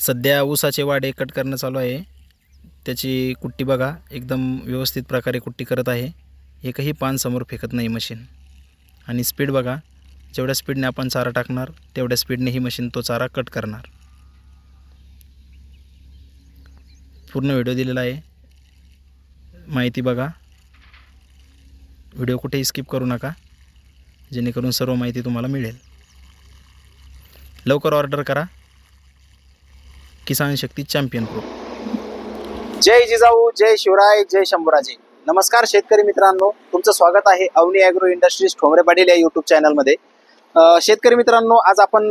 सध्या ऊसाचे वाडे कट करणं चालू आहे. त्याची कुट्टी बघा एकदम व्यवस्थित प्रकारे कुट्टी करत आहे. एकही पान समोर फेकत नाही मशीन आणि स्पीड बघा जेवढ्या स्पीडने आपण चारा टाकणार तेवढ्या स्पीडने ही मशीन तो चारा कट करणार. पूर्ण व्हिडिओ दिलेला आहे. माहिती बघा. व्हिडिओ कुठेही स्किप करू नका. जेणेकरून सर्व माहिती तुम्हाला मिळेल. लवकर ऑर्डर करा. किसान शक्ती चॅम्पियन प्रो जय जिजाऊ जय शिवराय जय शंभूराजे. नमस्कार शेतकरी मित्रांनो. तुमचं स्वागत आहे अवनी ॲग्रो इंडस्ट्रीज ठोंबरे पाटील या युट्यूब चॅनलमध्ये शेतकरी मित्रांनो आज आपण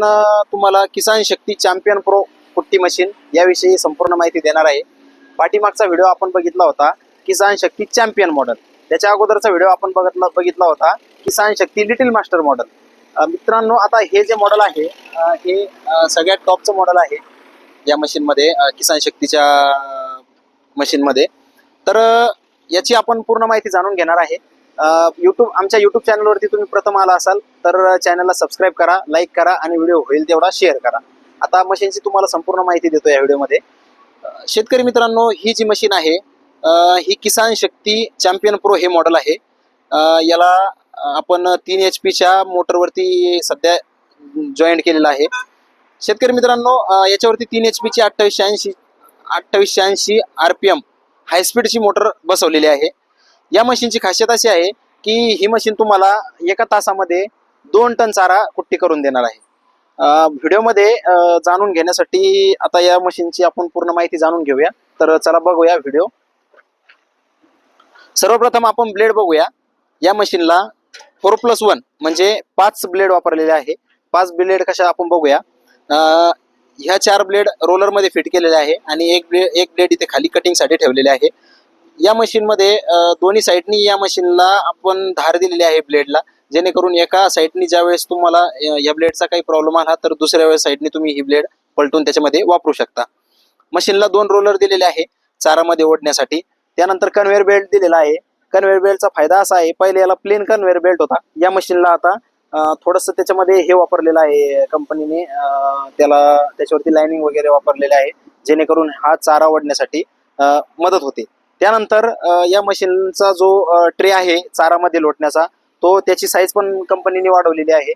तुम्हाला किसान शक्ती चॅम्पियन प्रो कुट्टी मशीन याविषयी संपूर्ण माहिती देणार आहे. पाठीमागचा व्हिडिओ आपण बघितला होता किसान शक्ती चॅम्पियन मॉडेल त्याच्या अगोदरचा व्हिडिओ आपण बघितला बघितला होता Kisan Shakti little master model मित्रांनो आता हे जे मॉडेल आहे हे सगळ्यात टॉपचं मॉडेल आहे. या मशीनमध्ये किसान शक्तीच्या मशीनमध्ये. तर याची आपण पूर्ण माहिती जाणून घेणार आहे. यूट्यूब आमच्या यूट्यूब चॅनलवरती तुम्ही प्रथम आला असाल तर चॅनलला सबस्क्राईब करा लाईक करा आणि व्हिडिओ होईल तेवढा शेअर करा. आता मशीनची तुम्हाला संपूर्ण माहिती देतो या व्हिडिओमध्ये शेतकरी मित्रांनो ही जी मशीन आहे ही किसान शक्ती चॅम्पियन प्रो हे मॉडेल आहे. याला आपण तीन एच पीच्या मोटरवरती सध्या जॉईंट केलेलं आहे. शेतकरी मित्रांनो याच्यावरती तीन एच पीची अठ्ठावीसशे ऐंशी अठ्ठावीसशे ऐंशी आर पी एम हायस्पीडची मोटर बसवलेली आहे. या मशीनची खासियत अशी आहे की ही मशीन तुम्हाला एका तासामध्ये दोन टन चारा कुट्टी करून देणार आहे. व्हिडिओमध्ये जाणून घेण्यासाठी आता या मशीनची आपण पूर्ण माहिती जाणून घेऊया. तर चला बघूया व्हिडिओ. सर्वप्रथम आपण ब्लेड बघूया. या मशीनला फोर प्लस वन म्हणजे पाच ब्लेड वापरलेले आहे. पाच ब्लेड कशा आपण बघूया. ह्या चार ब्लेड रोलरमध्ये फिट केलेले आहे आणि एक ब्लेड एक ब्लेड इथे खाली कटिंगसाठी ठेवलेले आहे. या मशीनमध्ये अ, दोन्ही साईडनी या मशीनला आपण धार दिलेली आहे ब्लेडला जेणेकरून एका साईडनी ज्यावेळेस तुम्हाला या ब्लेडचा काही प्रॉब्लेम आला तर दुसऱ्या वेळेस साईडनी तुम्ही ही ब्लेड पलटून त्याच्यामध्ये वापरू शकता. मशीनला दोन रोलर दिलेले आहे चारामध्ये ओढण्यासाठी. त्यानंतर कन्व्हेअर बेल्ट दिलेला आहे. कन्व्हेअर बेल्टचा फायदा असा आहे पहिले याला प्लेन कन्व्हेअर बेल्ट होता. या मशीनला आता थोडस त्याच्यामध्ये हे वापरलेलं आहे कंपनीने. त्याला त्याच्यावरती लाइनिंग वगैरे वापरलेले आहे जेणेकरून हा चारा ओढण्यासाठी मदत होते. त्यानंतर या मशीनचा जो ट्रे आहे चारामध्ये लोटण्याचा तो त्याची साईज पण कंपनीने वाढवलेली आहे.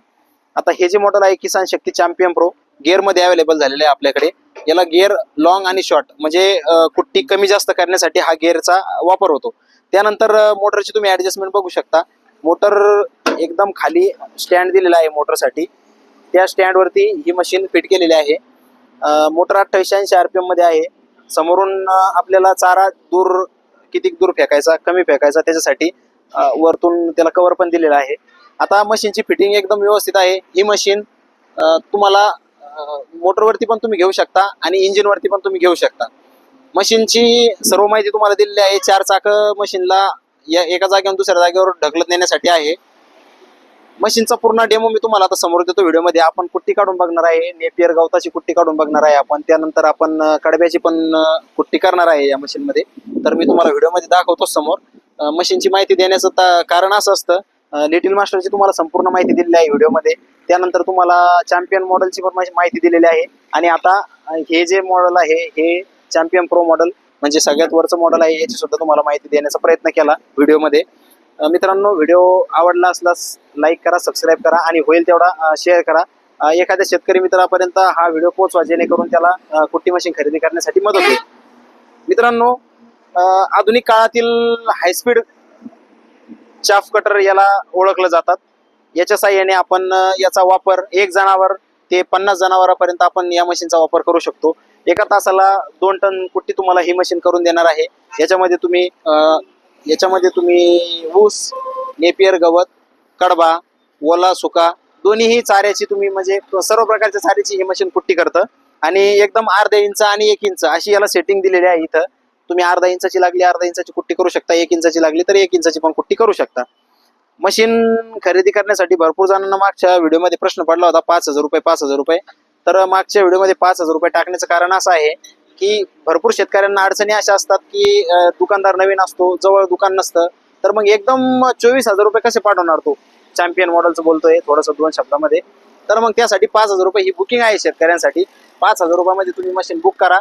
आता हे जे मॉडेल आहे किसान शक्ती चॅम्पियन प्रो गिअरमध्ये अवेलेबल झालेले आहे आपल्याकडे. याला गिअर लॉंग आणि शॉर्ट म्हणजे कुट्टी कमी जास्त करण्यासाठी हा गिअरचा वापर होतो. त्यानंतर मोटरची तुम्ही ऍडजस्टमेंट बघू शकता. मोटर एकदम खाली स्टँड दिलेला आहे मोटरसाठी. त्या स्टँडवरती ही मशीन फिट केलेली आहे. मोटर अठ्ठावीसशे ऐंशी आर पी एममध्ये आहे. समोरून आपल्याला चारा दूर किती दूर फेकायचा कमी फेकायचा त्याच्यासाठी वरतून त्याला कवर पण दिलेला आहे. आता मशीनची फिटिंग एकदम व्यवस्थित आहे. ही मशीन तुम्हाला मोटरवरती पण तुम्ही घेऊ शकता आणि इंजिनवरती पण तुम्ही घेऊ शकता. मशीनची सर्व माहिती तुम्हाला दिलेली आहे. चार चाक मशीनला या एका जागेवरून दुसऱ्या जागेवर ढकलत नेण्यासाठी आहे. मशीनचा पूर्ण डेमो मी तुम्हाला आता समोर देतो व्हिडिओमध्ये. आपण कुट्टी काढून बघणार आहे. नेपियर गवताची कुट्टी काढून बघणार आहे. आपण त्यानंतर आपण कडब्याची पण कुट्टी करणार आहे या मशीनमध्ये. तर मी तुम्हाला व्हिडिओमध्ये दाखवतो समोर. मशीनची माहिती देण्याचं कारण असं असतं लिटिल मास्टरची तुम्हाला संपूर्ण माहिती दिलेली आहे व्हिडिओमध्ये. त्यानंतर तुम्हाला चॅम्पियन मॉडेलची पण माहिती- दिलेली आहे. आणि आता हे जे मॉडेल आहे हे चॅम्पियन प्रो मॉडेल म्हणजे सगळ्यात वरचं मॉडेल आहे याची सुद्धा तुम्हाला माहिती देण्याचा प्रयत्न केला व्हिडिओमध्ये. मित्रांनो व्हिडिओ आवडला असल्यास लाईक करा सबस्क्राईब करा आणि होईल तेवढा शेअर करा. एखाद्या शेतकरी मित्रापर्यंत हा व्हिडिओ पोहोचवा जेणेकरून त्याला कुट्टी मशीन खरेदी करण्यासाठी मदत होईल. मित्रांनो आधुनिक काळातील हायस्पीड चाफ कटर याला ओळखलं जातात. याच्या साह्याने आपण याचा वापर एक जनावर ते पन्नास जनावरांपर्यंत आपण या मशीनचा वापर करू शकतो. एका तासाला दोन टन कुट्टी तुम्हाला ही मशीन करून देणार आहे. याच्यामध्ये तुम्ही याच्यामध्ये तुम्ही ऊस नेपियर गवत कडबा ओला सुका दोन्हीही चाऱ्याची तुम्ही म्हणजे सर्व प्रकारच्या चाऱ्याची ही मशीन कुट्टी करतं. आणि एकदम अर्धा इंच आणि एक इंच अशी याला सेटिंग दिलेली आहे इथं. तुम्ही अर्धा इंचाची लागली अर्धा इंचाची कुट्टी करू शकता. एक इंचाची लागली तर एक इंचाची पण कुट्टी करू शकता. मशीन खरेदी करण्यासाठी भरपूर जणांना मागच्या व्हिडिओमध्ये प्रश्न पडला होता पाच हजार रुपये पाच हजार रुपये. तर मागच्या व्हिडिओमध्ये पाच हजार रुपये टाकण्याचं कारण असं आहे की भरपूर शेतकऱ्यांना अडचणी अशा असतात की दुकानदार नवीन असतो जवळ दुकान नसतं. तर मग एकदम चोवीस हजार रुपये कसे पाठवणार तो? चॅम्पियन मॉडेलचं बोलतोय थोडंसं दोन शब्दामध्ये. तर मग त्यासाठी पाच हजार रुपये ही बुकिंग आहे शेतकऱ्यांसाठी. पाच हजार रुपयामध्ये तुम्ही मशीन बुक करा.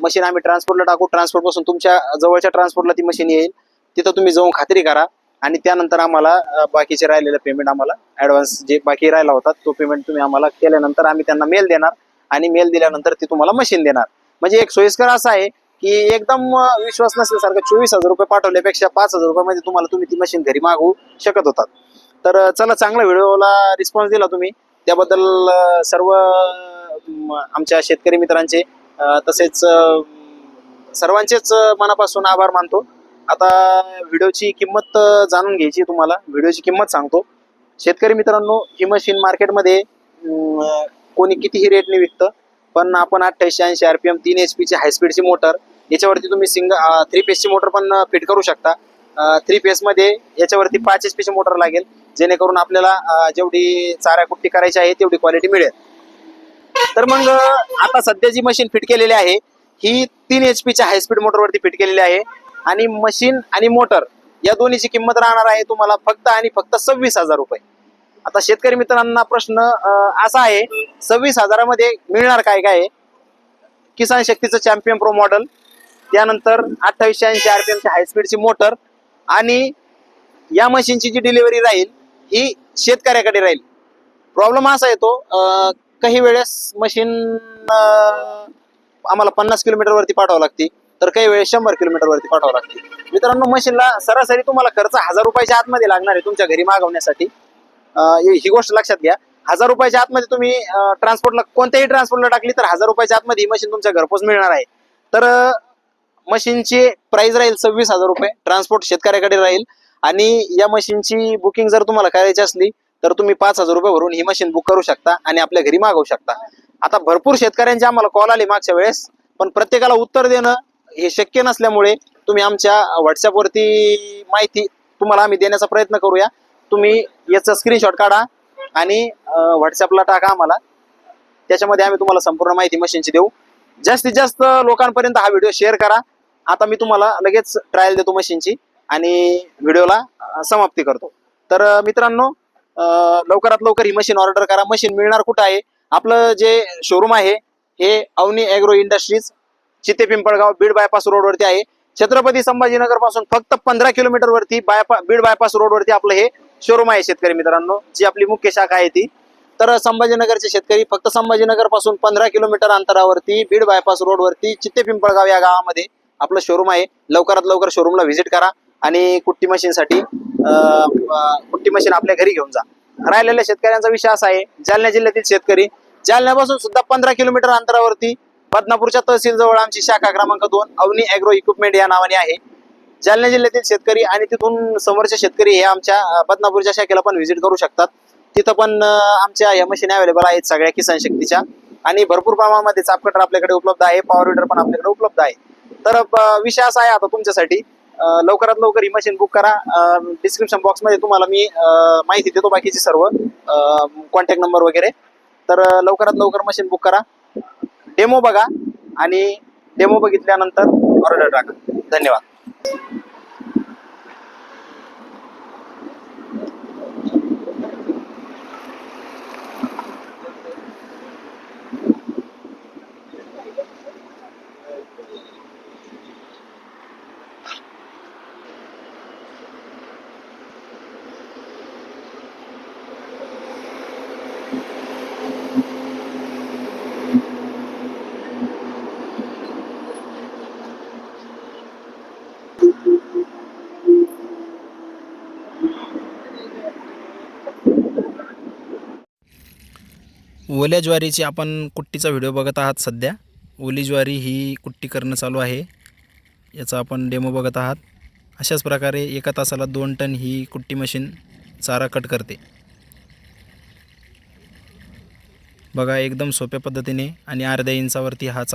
मशीन आम्ही ट्रान्सपोर्टला टाकू. ट्रान्सपोर्टपासून तुमच्या जवळच्या ट्रान्सपोर्टला ती मशीन येईल. तिथं तुम्ही जाऊन खात्री करा. आणि त्यानंतर आम्हाला बाकीचे राहिलेलं पेमेंट आम्हाला ॲडव्हान्स जे बाकी राहिला होता तो पेमेंट तुम्ही आम्हाला केल्यानंतर आम्ही त्यांना मेल देणार. आणि मेल दिल्यानंतर ती तुम्हाला मशीन देणार. म्हणजे एक सोयीस्कर असं आहे की एकदम विश्वास नसल्यासारखं चोवीस हजार रुपये पाठवल्यापेक्षा पाच हजार रुपयामध्ये म्हणजे तुम्हाला तुम्ही ती मशीन घरी मागवू शकत होतात. तर चला चांगला व्हिडिओला रिस्पॉन्स दिला तुम्ही. त्याबद्दल सर्व आमच्या शेतकरी मित्रांचे तसेच सर्वांचेच मनापासून आभार मानतो. आता व्हिडिओची किंमत जाणून घ्यायची तुम्हाला. व्हिडिओची किंमत सांगतो. शेतकरी मित्रांनो ही मशीन मार्केटमध्ये कोणी कितीही रेटने विकतं पण आपण अठ्ठ्याऐंशी ऐंशी आर पी एम तीन एच पीची हायस्पीडची मोटर याच्यावरती तुम्ही सिंग थ्री पेजची मोटर पण फिट करू शकता. थ्री मध्ये याच्यावरती पाच एच पीची मोटर लागेल. जेणेकरून आपल्याला जेवढी चाऱ्या कुट्टी करायची आहे तेवढी क्वालिटी मिळेल. तर मग आता सध्या जी मशीन फिट केलेली आहे ही तीन एच पीच्या हायस्पीड मोटरवरती फिट केलेली आहे. आणि मशीन आणि मोटर या दोन्हीची किंमत राहणार आहे तुम्हाला फक्त आणि फक्त सव्वीस हजार रुपये. आता शेतकरी मित्रांना प्रश्न असा आहे सव्वीस हजारामध्ये मिळणार काय काय आहे? किसान शक्तीचं चॅम्पियन प्रो मॉडेल त्यानंतर अठ्ठावीसशे ऐंशी आर हायस्पीडची मोटर आणि या मशीनची जी डिलिव्हरी राहील ही शेतकऱ्याकडे राहील. प्रॉब्लेम असा येतो काही वेळेस मशीन आम्हाला पन्नास किलोमीटरवरती पाठवावं लागते तर काही वेळेस शंभर किलोमीटरवरती पाठवावं लागते. मित्रांनो मशीनला सरासरी तुम्हाला खर्च हजार रुपयाच्या आतमध्ये लागणार आहे तुमच्या घरी मागवण्यासाठी. ही गोष्ट लक्षात घ्या. हजार रुपयाच्या आतमध्ये तुम्ही ट्रान्सपोर्टला कोणत्याही ट्रान्सपोर्टला टाकली तर हजार रुपयाच्या आतमध्ये ही मशीन तुमच्या घरपोच मिळणार आहे. तर मशीनची प्राइस राहील सव्वीस हजार रुपये. ट्रान्सपोर्ट शेतकऱ्याकडे राहील. आणि या मशीनची बुकिंग जर तुम्हाला करायची असली तर तुम्ही पाच हजार रुपये भरून ही मशीन बुक करू शकता आणि आपल्या घरी मागवू शकता. आता भरपूर शेतकऱ्यांचे आम्हाला कॉल आले मागच्या वेळेस पण प्रत्येकाला उत्तर देणं हे शक्य नसल्यामुळे तुम्ही आमच्या व्हॉट्सअपवरती माहिती तुम्हाला आम्ही देण्याचा प्रयत्न करूया. तुम्ही याचा स्क्रीनशॉट काढा आणि व्हॉट्सअपला टाका आम्हाला. त्याच्यामध्ये आम्ही तुम्हाला संपूर्ण माहिती मशीनची देऊ. जास्तीत जास्त लोकांपर्यंत हा व्हिडिओ शेअर करा. आता मी तुम्हाला लगेच ट्रायल देतो मशीनची आणि व्हिडिओला समाप्ती करतो. तर मित्रांनो लवकरात लवकर ही मशीन ऑर्डर करा. मशीन मिळणार कुठं आहे? आपलं जे शोरूम आहे हे Avani agro industries Chite Pimpalgaon Beed bypass रोडवरती आहे. छत्रपती संभाजीनगरपासून फक्त पंधरा किलोमीटर वरती बायपा बीड बायपास रोडवरती आपलं हे शोरूम आहे शेतकरी मित्रांनो जी आपली मुख्य शाखा आहे ती. तर संभाजीनगरचे शेतकरी फक्त संभाजीनगरपासून पंधरा किलोमीटर अंतरावरती बीड बायपास रोडवरती चित्ते पिंपळगाव या गावामध्ये आपलं शोरूम आहे. लवकरात लवकर शोरूमला व्हिजिट करा आणि कुट्टी मशीनसाठी कुट्टी मशीन आपल्या घरी घेऊन जा. राहिलेल्या शेतकऱ्यांचा विषय असा आहे जालना जिल्ह्यातील शेतकरी जालन्यापासून सुद्धा पंधरा किलोमीटर अंतरावरती बदनापूरच्या तहसील जवळ आमची शाखा क्रमांक दोन अवनी अॅग्रो इक्विपमेंट या नावाने आहे. जालना जिल्ह्यातील शेतकरी आणि तिथून समोरचे शेतकरी हे आमच्या बदनापूरच्या शाखेला पण व्हिजिट करू शकतात. तिथं पण आमच्या या मशीन अवेलेबल आहेत सगळ्या किसान शक्तीच्या. आणि भरपूर प्रमाणामध्ये चापकटर आपल्याकडे उपलब्ध आहे पॉवर विडर पण आपल्याकडे उपलब्ध आहे. तर विषय असा आहे आता तुमच्यासाठी. लवकरात लवकर ही मशीन बुक करा. डिस्क्रिप्शन बॉक्समध्ये तुम्हाला मी माहिती देतो बाकीची सर्व कॉन्टॅक्ट नंबर वगैरे. तर लवकरात लवकर मशीन बुक करा. डेमो बघा आणि डेमो बघितल्यानंतर ऑर्डर टाका. धन्यवाद. ओल्या ज्वारीची आपण कुट्टीचा व्हिडिओ बघत आहात सध्या. ओली ज्वारी ही कुट्टी करणं चालू आहे. याचा आपण डेमो बघत आहात. अशाच प्रकारे एका तासाला दोन टन ही कुट्टी मशीन चारा कट करते. बघा एकदम सोप्या पद्धतीने आणि अर्ध्या इंचावरती हा चारा